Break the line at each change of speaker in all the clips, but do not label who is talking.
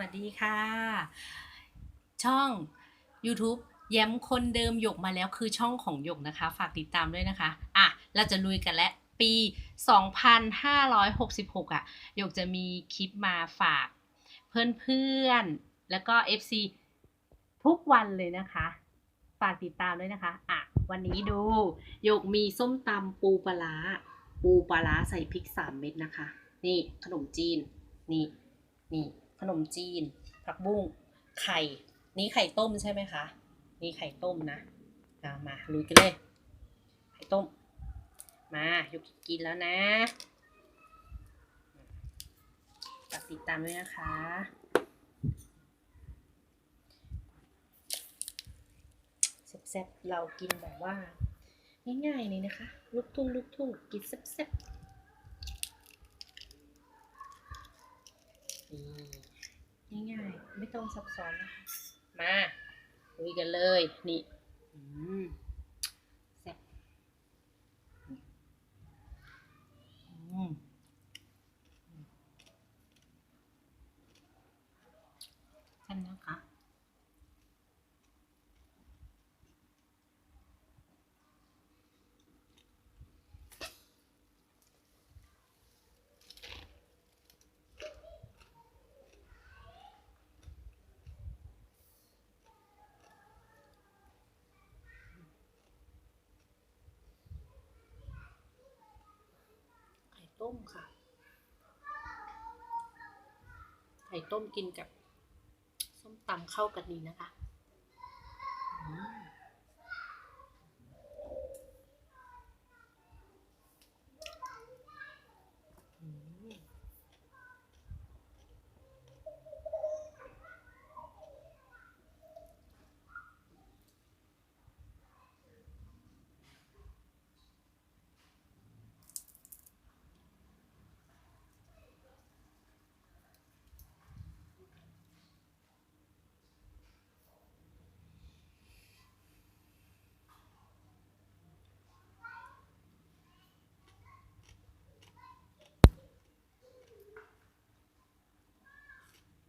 วัสดีค่ะ ช่อง YouTube แย้มคนเดิมหยกมาแล้วคือช่องของหยกนะคะ ฝากติดตามด้วยนะคะ อะ เราจะลุยกันแล้วปี 2566 อะหยกจะมีคลิปมาฝาก เพื่อนๆ แล้วก็ FC ทุกวันเลยนะคะ ฝากติดตามด้วยนะคะ อะ วันนี้ดูหยกมีส้มตำปูปลาปูปลาร้าใส่พริกสามเม็ดนะคะ นี่ขนมจีน นี่ นี่ ขนมจีน ผักบุ้ง ไข่ นี่ไข่ต้มใช่ไหมคะ นี่ไข่ต้มนะอะมาลุยกันเลย ไข่ต้ม มาหยกกินแล้วนะฝากติดตามด้วยนะคะ แซ่บๆ เรากินแบบว่า ง่ายๆเลยนะคะ ลูกทุ่งลูกทุ่งกินแซ่บๆ นี่ง่ายๆ ไม่ต้องซับซ้อนนะคะมาลุยกันเลย นี่อืมแซ่บอืมแซ่บนะคะ ต้มค่ะ ไข่ต้มกินกับ ส้มตำเข้ากันดีนะคะ อืม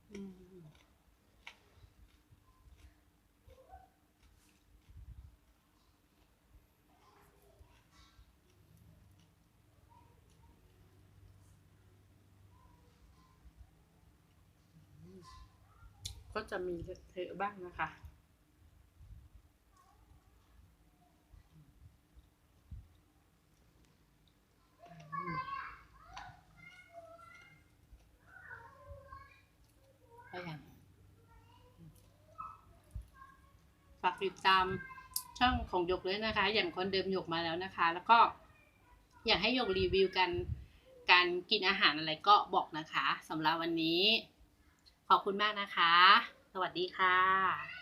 ก็จะมีเธอบ้างนะคะ ก็อย่างฝากติดตามช่องของหยกเลยนะคะ อย่างคนเดิมหยกมาแล้วนะคะ แล้วก็อยากให้หยกรีวิวกันการกินอาหารอะไรก็บอกนะคะสำหรับวันนี้ ขอบคุณมากนะคะ สวัสดีค่ะ